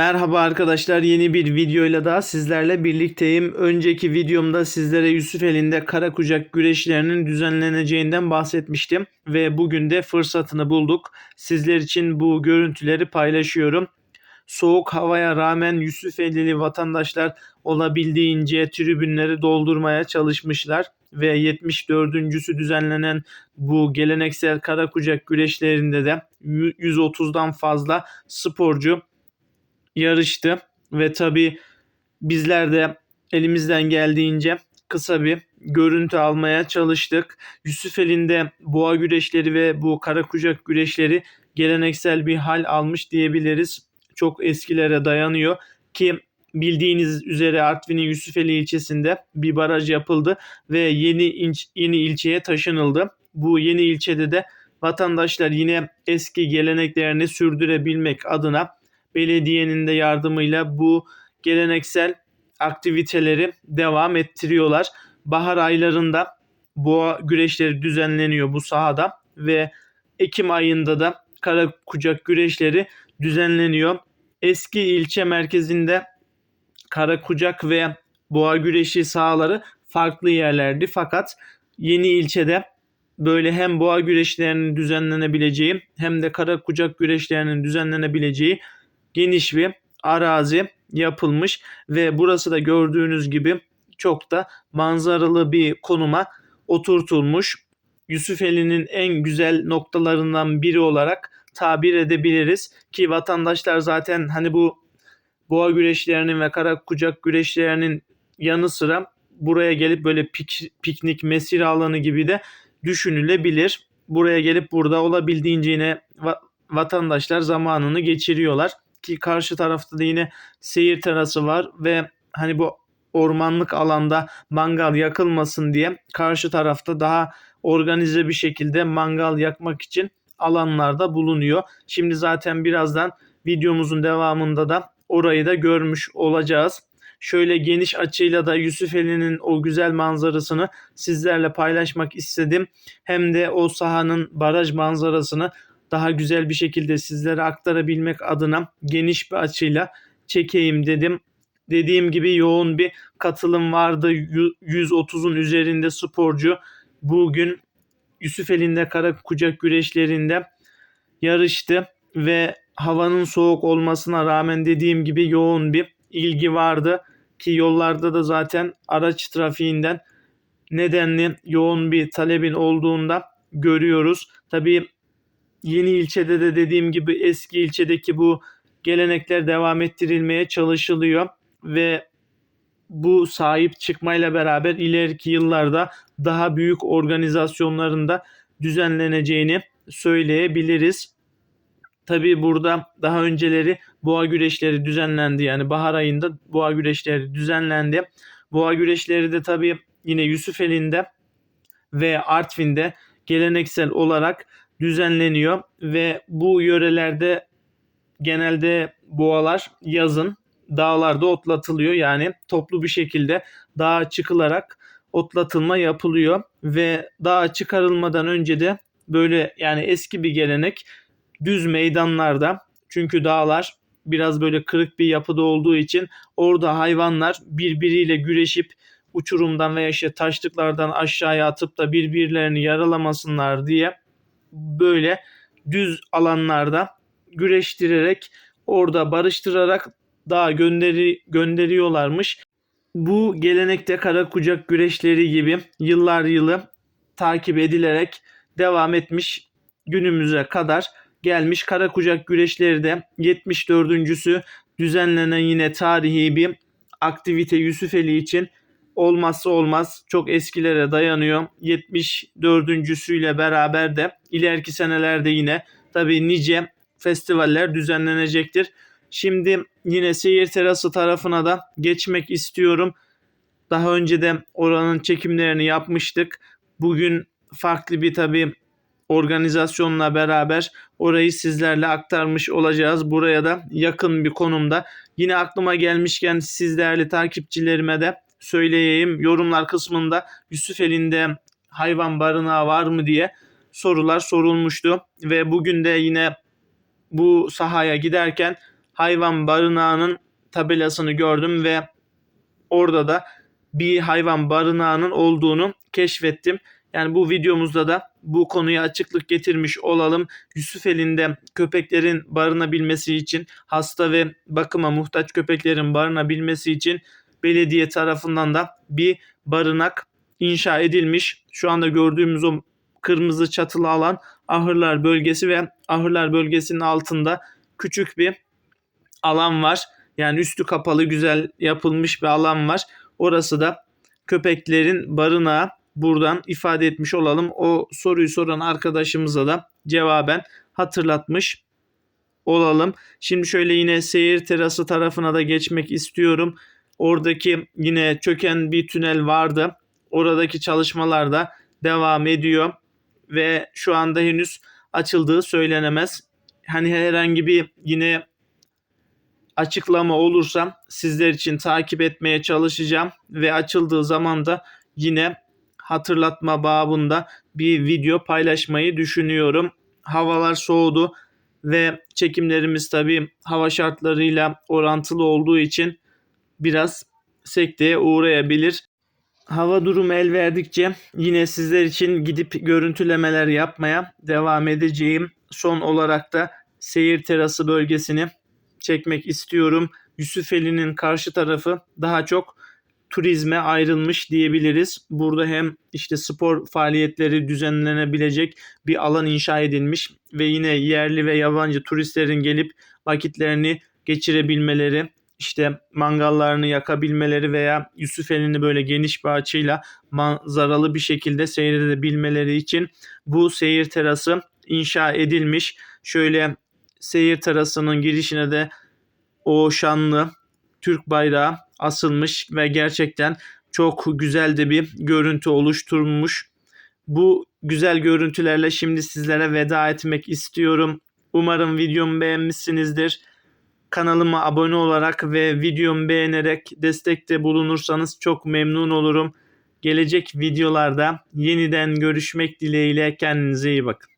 Merhaba arkadaşlar yeni bir videoyla daha sizlerle birlikteyim. Önceki videomda sizlere Yusufeli'nde kara kucak güreşlerinin düzenleneceğinden bahsetmiştim ve bugün de fırsatını bulduk. Sizler için bu görüntüleri paylaşıyorum. Soğuk havaya rağmen Yusufeli'li vatandaşlar olabildiğince tribünleri doldurmaya çalışmışlar ve 74.sü düzenlenen bu geleneksel kara kucak güreşlerinde de 130'dan fazla sporcu yarıştı ve tabi bizler de elimizden geldiğince kısa bir görüntü almaya çalıştık. Yusufeli'nde boğa güreşleri ve bu kara kucak güreşleri geleneksel bir hal almış diyebiliriz. Çok eskilere dayanıyor ki bildiğiniz üzere Artvin'in Yusufeli ilçesinde bir baraj yapıldı ve yeni inç, yeni ilçeye taşınıldı. Bu yeni ilçede de vatandaşlar yine eski geleneklerini sürdürebilmek adına belediyenin de yardımıyla bu geleneksel aktiviteleri devam ettiriyorlar. Bahar aylarında boğa güreşleri düzenleniyor bu sahada ve Ekim ayında da kara kucak güreşleri düzenleniyor. Eski ilçe merkezinde kara kucak ve boğa güreşi sahaları farklı yerlerdi fakat yeni ilçede böyle hem boğa güreşlerinin düzenlenebileceği hem de kara kucak güreşlerinin düzenlenebileceği geniş bir arazi yapılmış ve burası da gördüğünüz gibi çok da manzaralı bir konuma oturtulmuş. Yusufeli'nin en güzel noktalarından biri olarak tabir edebiliriz ki vatandaşlar zaten hani bu boğa güreşlerinin ve kara kucak güreşlerinin yanı sıra buraya gelip böyle pik, piknik mesire alanı gibi de düşünülebilir. Buraya gelip burada olabildiğince yine vatandaşlar zamanını geçiriyorlar ki karşı tarafta da yine seyir terası var ve hani bu ormanlık alanda mangal yakılmasın diye karşı tarafta daha organize bir şekilde mangal yakmak için alanlarda bulunuyor. Şimdi zaten birazdan videomuzun devamında da orayı da görmüş olacağız. Şöyle geniş açıyla da Yusufeli'nin o güzel manzarasını sizlerle paylaşmak istedim. Hem de o sahanın baraj manzarasını daha güzel bir şekilde sizlere aktarabilmek adına geniş bir açıyla çekeyim dedim. Dediğim gibi yoğun bir katılım vardı. 130'un üzerinde sporcu bugün Yusufeli'nde kara kucak güreşlerinde yarıştı ve havanın soğuk olmasına rağmen dediğim gibi yoğun bir ilgi vardı ki yollarda da zaten araç trafiğinden nedenli yoğun bir talebin olduğunda görüyoruz. Tabii yeni ilçede de dediğim gibi eski ilçedeki bu gelenekler devam ettirilmeye çalışılıyor ve bu sahip çıkmayla beraber ileriki yıllarda daha büyük organizasyonlarında düzenleneceğini söyleyebiliriz. Tabi burada daha önceleri boğa güreşleri düzenlendi. Yani bahar ayında boğa güreşleri düzenlendi. Boğa güreşleri de tabi yine Yusufeli'nde ve Artvin'de geleneksel olarak düzenleniyor ve bu yörelerde genelde boğalar yazın dağlarda otlatılıyor. Yani toplu bir şekilde dağa çıkılarak otlatılma yapılıyor ve dağa çıkarılmadan önce de böyle yani eski bir gelenek düz meydanlarda çünkü dağlar biraz böyle kırık bir yapıda olduğu için orada hayvanlar birbiriyle güreşip uçurumdan veya işte taşlıklardan aşağıya atıp da birbirlerini yaralamasınlar diye böyle düz alanlarda güreştirerek orada barıştırarak daha gönderi gönderiyorlarmış. Bu gelenekte kara kucak güreşleri gibi yıllar yılı takip edilerek devam etmiş günümüze kadar gelmiş kara kucak güreşleri de 74.sü düzenlenen yine tarihi bir aktivite Yusufeli için olmazsa olmaz çok eskilere dayanıyor. 74.süyle beraber de ileriki senelerde yine tabi nice festivaller düzenlenecektir. Şimdi yine seyir terası tarafına da geçmek istiyorum. Daha önce de oranın çekimlerini yapmıştık. Bugün farklı bir tabi organizasyonla beraber orayı sizlerle aktarmış olacağız. Buraya da yakın bir konumda. Yine aklıma gelmişken siz değerli takipçilerime de söyleyeyim. Yorumlar kısmında Yusufeli'nde hayvan barınağı var mı diye sorular sorulmuştu. Ve bugün de yine bu sahaya giderken hayvan barınağının tabelasını gördüm ve orada da bir hayvan barınağının olduğunu keşfettim. Yani bu videomuzda da bu konuya açıklık getirmiş olalım. Yusufeli'nde köpeklerin barınabilmesi için hasta ve bakıma muhtaç köpeklerin barınabilmesi için belediye tarafından da bir barınak inşa edilmiş. Şu anda gördüğümüz o kırmızı çatılı alan ahırlar bölgesi ve ahırlar bölgesinin altında küçük bir alan var. Yani üstü kapalı güzel yapılmış bir alan var. Orası da köpeklerin barınağı buradan ifade etmiş olalım. O soruyu soran arkadaşımıza da cevaben hatırlatmış olalım. Şimdi şöyle yine seyir terası tarafına da geçmek istiyorum. Oradaki yine çöken bir tünel vardı. Oradaki çalışmalar da devam ediyor ve şu anda henüz açıldığı söylenemez. Hani herhangi bir yine açıklama olursa sizler için takip etmeye çalışacağım ve açıldığı zaman da yine hatırlatma babında bir video paylaşmayı düşünüyorum. Havalar soğudu ve çekimlerimiz tabii hava şartlarıyla orantılı olduğu için biraz sekteye uğrayabilir. Hava durumu el verdikçe yine sizler için gidip görüntülemeler yapmaya devam edeceğim. Son olarak da seyir terası bölgesini çekmek istiyorum. Yusufeli'nin karşı tarafı daha çok turizme ayrılmış diyebiliriz. Burada hem işte spor faaliyetleri düzenlenebilecek bir alan inşa edilmiş ve yine yerli ve yabancı turistlerin gelip vakitlerini geçirebilmeleri, işte mangallarını yakabilmeleri veya Yusufeli'ni böyle geniş bir açıyla manzaralı bir şekilde seyredebilmeleri için bu seyir terası inşa edilmiş. Şöyle seyir terasının girişine de o şanlı Türk bayrağı asılmış ve gerçekten çok güzel de bir görüntü oluşturmuş. Bu güzel görüntülerle şimdi sizlere veda etmek istiyorum. Umarım videomu beğenmişsinizdir. Kanalıma abone olarak ve videomu beğenerek destekte bulunursanız çok memnun olurum. Gelecek videolarda yeniden görüşmek dileğiyle kendinize iyi bakın.